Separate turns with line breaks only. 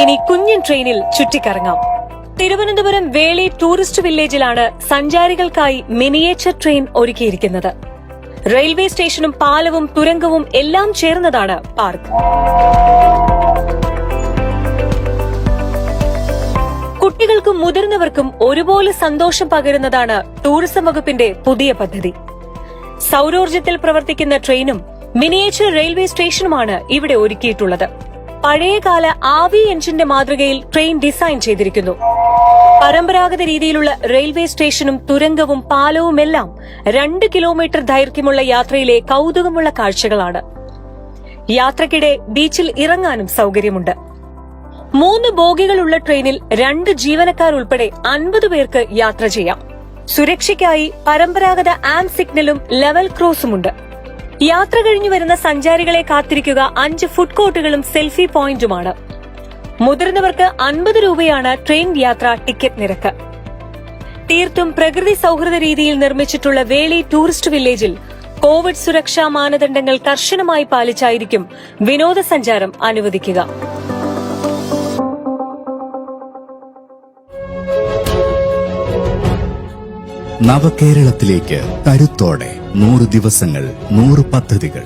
ഇനി കുഞ്ഞൻ ട്രെയിനിൽ ചുറ്റിക്കറങ്ങാം. തിരുവനന്തപുരം വേളി ടൂറിസ്റ്റ് വില്ലേജിലാണ് സഞ്ചാരികൾക്കായി മിനിയേച്ചർ ട്രെയിൻ ഒരുക്കിയിരിക്കുന്നത്. റെയിൽവേ സ്റ്റേഷനും പാലവും തുരങ്കവും എല്ലാം ചേർന്നതാണ് പാർക്ക്. കുട്ടികൾക്കും മുതിർന്നവർക്കും ഒരുപോലെ സന്തോഷം പകരുന്നതാണ് ടൂറിസം വകുപ്പിന്റെ പുതിയ പദ്ധതി. സൗരോർജത്തിൽ പ്രവർത്തിക്കുന്ന ട്രെയിനും മിനിയേച്ചർ റെയിൽവേ സ്റ്റേഷനുമാണ് ഇവിടെ ഒരുക്കിയിട്ടുള്ളത്. പഴയകാല ആവി എഞ്ചിന്റെ മാതൃകയിൽ ട്രെയിൻ ഡിസൈൻ ചെയ്തിരിക്കുന്നു. പരമ്പരാഗത രീതിയിലുള്ള റെയിൽവേ സ്റ്റേഷനും തുരങ്കവും പാലവുമെല്ലാം രണ്ട് കിലോമീറ്റർ ദൈർഘ്യമുള്ള യാത്രയിലെ കൗതുകമുള്ള കാഴ്ചകളാണ്. യാത്രക്കിടെ ബീച്ചിൽ ഇറങ്ങാനും സൗകര്യമുണ്ട്. മൂന്ന് ബോഗികളുള്ള ട്രെയിനിൽ രണ്ട് ജീവനക്കാർ ഉൾപ്പെടെ അൻപത് പേർക്ക് യാത്ര ചെയ്യാം. സുരക്ഷയ്ക്കായി പരമ്പരാഗത ആം സിഗ്നലും ലെവൽ ക്രോസുമുണ്ട്. യാത്ര കഴിഞ്ഞു വരുന്ന സഞ്ചാരികളെ കാത്തിരിക്കുക അഞ്ച് ഫുഡ് കോർട്ടുകളും സെൽഫി പോയിന്റുമാണ് മുതിർന്നവർക്ക് അൻപത് രൂപയാണ് ട്രെയിൻ യാത്ര ടിക്കറ്റ് നിരക്ക്. തീർത്തും പ്രകൃതി സൗഹൃദ രീതിയിൽ നിർമ്മിച്ചിട്ടുള്ള വേളി ടൂറിസ്റ്റ് വില്ലേജിൽ കോവിഡ് സുരക്ഷാ മാനദണ്ഡങ്ങൾ കർശനമായി പാലിച്ചായിരിക്കും വിനോദസഞ്ചാരം അനുവദിക്കുക.
നവകേരളത്തിലേക്ക് കരുത്തോടെ നൂറ് ദിവസങ്ങൾ നൂറ് പദ്ധതികൾ.